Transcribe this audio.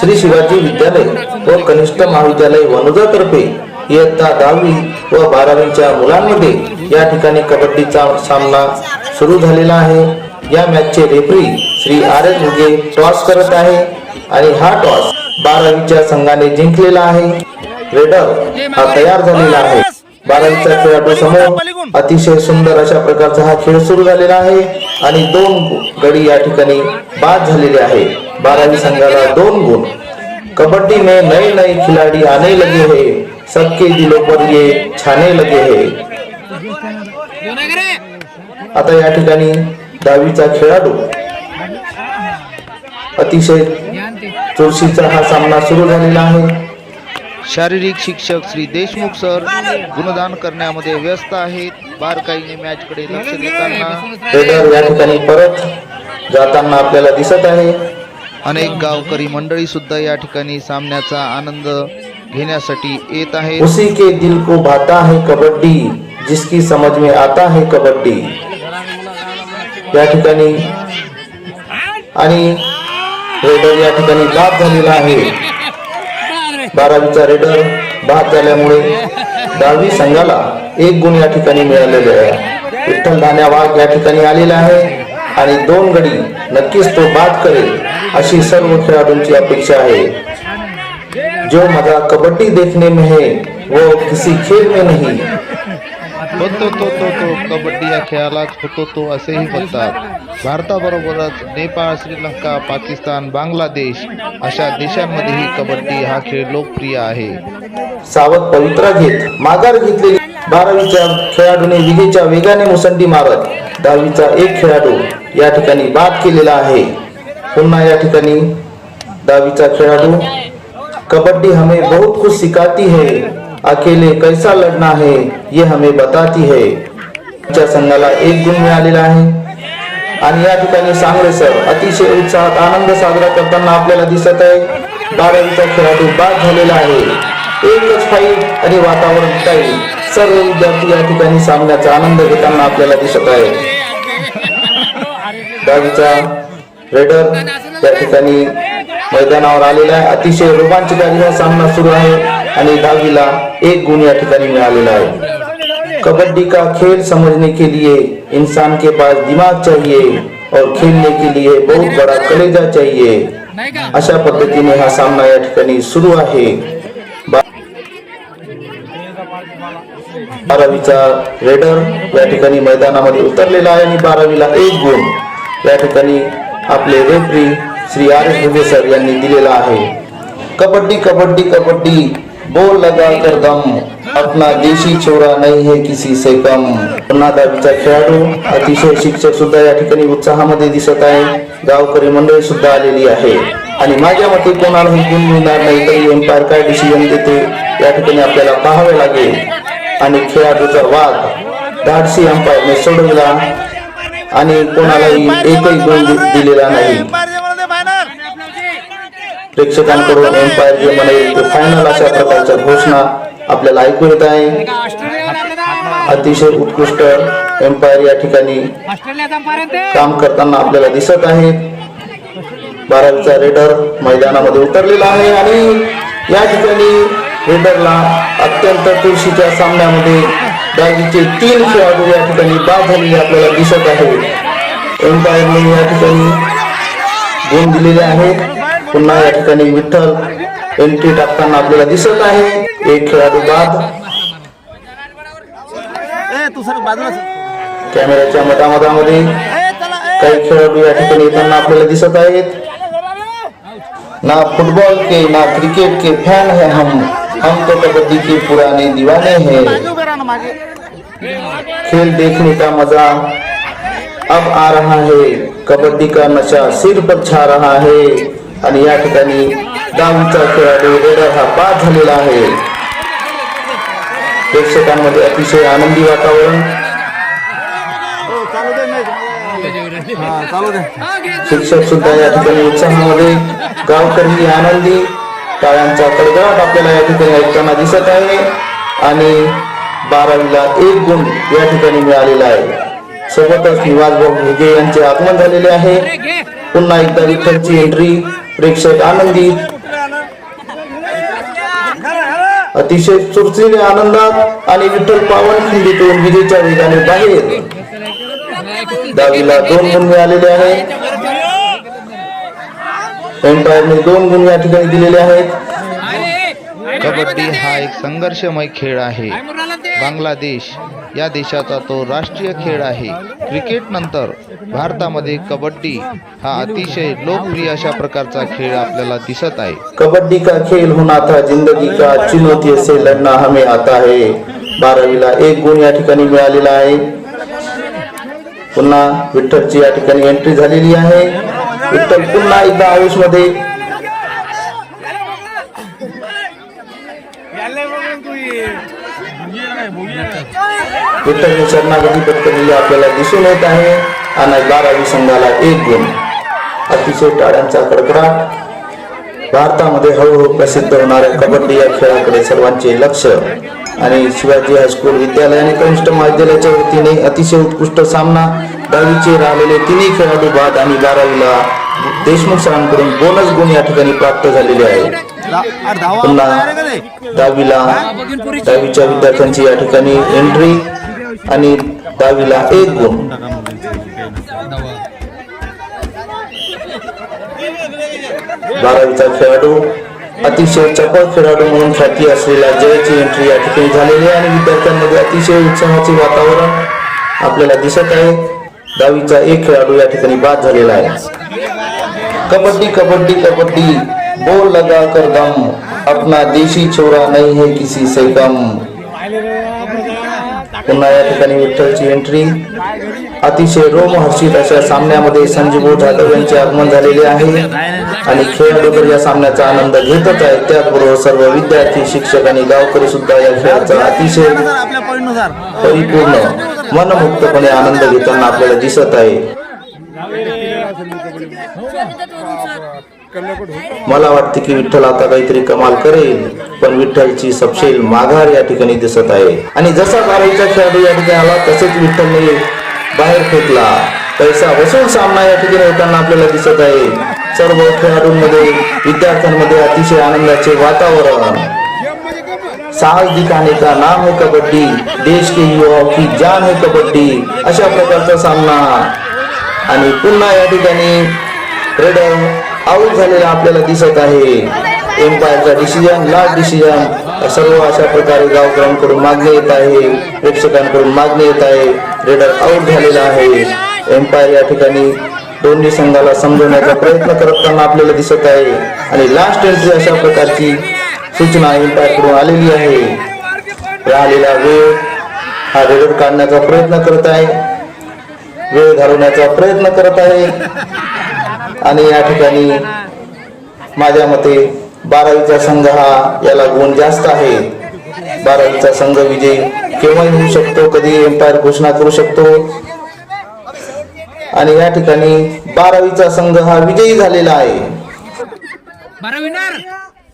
श्री शिवाजी विद्यालय व कनिष्ठ महाविद्यालय वनोजातर्फे इयत्ता दहावी व बारावीच्या मुलांमध्ये या ठिकाणी कबड्डीचा सामना सुरू झालेला आहे. या मॅचचे referee Shri R S Muge toss करत आहे आणि हा टॉस बारावीच्या संघाने जिंकलेला आहे. रेडर हा तयार झालेला आहे. बारावीच्या खेळाडू समोर अतिशय सुंदर अशा प्रकारचा हा खेळ सुरू झालेला आहे आणि दोन गडी या ठिकाणी बाद झालेले आहे. बारावी संघाला दोन गुण. कबड्डी में नए नए खिलाड़ी आने लगे हैं. सबके दिलों पर ये छाने लगे हैं. आता या ठिकाणी दहावीचा खेळाडू. अतिशय चुरशीचा हा सामना सुरू झालेला आहे. शारीरिक शिक्षक श्री देशमुख सर गुणदान करण्यामध्ये व्यस्त आहेत. बारकाईने मॅचकडे लक्ष देताना या ठिकाणी परत जाताना आपल्याला दिसत आहे. अनेक गावकरी मंडळी सुद्धा या ठिकाणी सामन्याचा आनंद घेण्यासाठी येत आहेत. उसी के दिल को भाता है कबड्डी जिसकी समझ में आता है कबड्डी. या ठिकाणी आणि या ठिकाणी बाद झालेला आहे. बारावीचा रेडर बाद झाल्यामुळे दहावी संघाला एक गुण या ठिकाणी मिळालेले आहे. विठ्ठल धान्या वाघ या ठिकाणी आलेला आहे आणि दोन गडी नक्कीच तो बाद करेल अशी सर्व खेळाडूंची अपेक्षा आहे. जो मजा कबड्डी देखने में है वो किसी खेल में नहीं तो तो तो तो कबड्डी या खेळालाच होतो तो असेही म्हणतात. भारताबरोबरच नेपाळ श्रीलंका पाकिस्तान बांगलादेश अशा देशांमध्येही कबड्डी हा खेळ लोकप्रिय आहे. सावध पवित्रा घेत माघार घेतलेली बारावीच्या खेळाडूने विजेच्या वेगाने मुसंडी मारत दहावीचा एक खेळाडू या ठिकाणी बाद केलेला आहे. पुन्हा या ठिकाणी दहावीचा खेळाडू कबड्डी हमें बहुत कुछ सिखाती है. अकेले कैसा लढना है ये हमें बताती है। आमच्या संघाला एक गुण मिळालेला आहे। आणि या ठिकाणी सांगळे सर अतिशय उत्साहात आनंद साजरा करताना आपल्याला दिसत आहे. बारावीचा खेळाडू बाद झालेला आहे. एकच फाईट आणि वातावरण काही सर्व विद्यार्थी या ठिकाणी सामन्याचा आनंद घेताना आपल्याला दिसत आहे. दहावीचा रेडर या ठिकाणी मैदानावर आलेला आहे. अतिशय रोमांचकारी हा सामना सुरू आहे. आणि दहावीला एक गुण या ठिकाणी मिळालेला आहे. कबड्डी का खेल समझने के लिए इंसान के पास दिमाग चाहिए और खेलने के लिए बहुत बड़ा कलेजा चाहिए. अशा पद्धतीने हा सामना या ठिकाणी सुरू आहे. बारावीचा रेडर या ठिकाणी मैदानामध्ये उतरलेला आहे आणि बारावीला एक गुण या ठिकाणी आपले referee Shri R S sir यांनी दिलेला आहे. कबड्डी कबड्डी कबड्डी. बोल लगा कर दम अपना देशी छोरा नहीं है किसी से कम। पुन्हा दहावीचा खेळाडू अतिशय शिक्षक सुद्धा या ठिकाणी उत्साहामध्ये दिसत आहे. गावकरी मंडळी सुद्धा आलेली आहे. आणि माझ्या मते कोणालाही गुण मिळणार नाही तरी एम्पायर काय डिसिजन देते. या ठिकाणी आपल्याला पाहावे लागेल. आणि खेळाडूचा वाद धाडसी अंपायरने सोडविला. आणि कोणालाही एकही गुण दि- दिलेला नाही. प्रेक्षकांकडून एम्पायर जे म्हणेल ते फायनल अशा प्रकारच्या घोषणा आपल्याला ऐकू येत आहे. अतिशय उत्कृष्ट एम्पायर या ठिकाणी काम करताना आपल्याला दिसत आहे. बारावीचा रेडर मैदानामध्ये उतरलेला आहे आणि या ठिकाणी रेडरला अत्यंत तुळशीच्या सामन्यामध्ये दहावीचे तीन खेळाडू या ठिकाणी बाद झालेले आपल्याला दिसत आहे. एम्पायरने या ठिकाणी गुण दिलेले आहेत. पुन्हा या ठिकाणी विठ्ठल एंट्री टाकताना आपल्याला दिसत आहे. एक खेळाडू बाद. कॅमेऱ्याच्या मधामधामध्ये काही खेळाडू या ठिकाणी येताना आपल्याला दिसत आहेत. ना फुटबॉल के ना क्रिकेट के फ़ैन है हम. हम तो कबड्डी के पुराने दीवाने हैं. खेल देखने का मज़ा अब आ रहा है. कबड्डी का नशा सिर पर छा रहा है. आणि या ठिकाणी गावचा खेळाडू रेडर हा बाद झालेला आहे. प्रेक्षकांमध्ये अतिशय आनंदी वातावरण. शिक्षक सुद्धा या ठिकाणी उत्साहामध्ये गावकरी आनंदी टाळ्यांचा कडगडाट आपल्याला या ठिकाणी ऐकताना दिसत आहे. आणि बारावीला एक गुण या ठिकाणी मिळालेला आहे. सोबतच निवासभाऊ घुगे यांचे आगमन झालेले आहे. पुन्हा एकदा विठ्ठलची एंट्री प्रेक्षक आनंदी. अतिशय चुरचुरे आनंदात आणि विठ्ठल पावन खिंडीतून विजेच्या वेगाने बाहेर दहावीला दोन गुण आलेले आहेत. एम्पायरने दोन गुण या ठिकाणी दिलेले आहेत. कबड्डी हा एक संघर्षमय खेळ आहे. बांगलादेश या देशाचा तो राष्ट्रीय खेळ आहे. क्रिकेट नंतर भारतामध्ये कबड्डी हा अतिशय लोकप्रिय अशा प्रकारचा खेळ आपल्याला दिसत आहे. कबड्डी का खेल होना था जिंदगी का चुनौती से लढना हमें आता आहे बारावीला एक गुण या ठिकाणी मिळालेला आहे. पुन्हा विठ्ठलची या ठिकाणी एंट्री झालेली आहे. विठ्ठल पुन्हा एकदा आयुषमध्ये विठ्ठलने शरणागती पत्करलेली आपल्याला दिसून येत आहे. आणि बारावी संघाला एक गुण. अतिशय टाळ्यांचा कडकडाट भारतामध्ये हळूहळू प्रसिद्ध होणाऱ्या कबड्डी या खेळाकडे सर्वांचे लक्ष. आणि शिवाजी हायस्कूल विद्यालय आणि कनिष्ठ महाविद्यालयाच्या वतीने अतिशय उत्कृष्ट सामना. दहावीचे राहिलेले तिन्ही खेळाडू बाद आणि बारावीला देशमुख सरांकडून बोनस गुण या ठिकाणी प्राप्त झालेले आहे. पुन्हा दहावीला दहावीच्या विद्यार्थ्यांची या ठिकाणी एंट्री आणि दहावीला एक गुण. बारावीचा खेळाडू अतिशय चपळ खेळाडू म्हणून ख्याती असलेला जयची एंट्री या ठिकाणी झालेली आहे आणि विद्यार्थ्यांमध्ये अतिशय उत्साहाचे वातावरण आपल्याला दिसत आहे. दहावीचा एक खेळाडू या ठिकाणी बाद झालेला आहे. कबड्डी कबड्डी कबड्डी. बोल लगा कर दम. अपना देशी छोरा नहीं है किसी से कम पुन्हा या ठिकाणी विठ्ठलची एंट्री अतिशय रोमहर्षित अशा सामन्यामध्ये संजीव जाधव यांचे आगमन झालेले आहे. आणि खेळाडू तर या सामन्याचा आनंद घेतच आहेत त्याचबरोबर सर्व विद्यार्थी शिक्षक आणि गावकरी सुद्धा या खेळाचा अतिशय परिपूर्ण मनमुक्तपणे आनंद घेताना आपल्याला दिसत आहे. मला वाटते की विठ्ठल आता काहीतरी कमाल करेल पण विठ्ठलची सपशेल माघार या ठिकाणी दिसत आहे. आणि जसा बारावीचा खेळाडू या ठिकाणी आला तसेच विठ्ठलने बाहेर फेकला. पैसा वसूल सामना या ठिकाणी होताना आपल्याला दिसत आहे. सर्व खेळाडूंमध्ये विद्यार्थ्यांमध्ये अतिशय आनंदाचे वातावरण. साहस दिखाने का नाम है कबड्डी देश के युवाओं की जान है कबड्डी अशा प्रकारचा सामना आणि पुन्हा या ठिकाणी रेडर आऊट झालेला आपल्याला दिसत आहे. एम्पायरचा डिसिजन लास्ट डिसिजन सर्व अशा प्रकारे गावकऱ्यांकडून मागणी येत आहे. प्रेक्षकांकडून मागणी येत आहे. रेडर आऊट झालेला आहे. एम्पायर या ठिकाणी दोन्ही संघाला समजवण्याचा प्रयत्न करताना आपल्याला दिसत आहे. आणि लास्ट एंट्री अशा प्रकारची सूचना एम्पायरकडून आलेली आहे. राहिलेला वेळ हा रेडर काढण्याचा प्रयत्न करत आहे. वेळ घालवण्याचा प्रयत्न करत आहे. आणि या ठिकाणी माझ्या मते बारावीचा संघ हा याला गुण जास्त आहे. बारावीचा संघ विजय केव्हाही होऊ शकतो कधी एम्पायर घोषणा करू शकतो. आणि या ठिकाणी बारावीचा संघ हा विजयी झालेला आहे.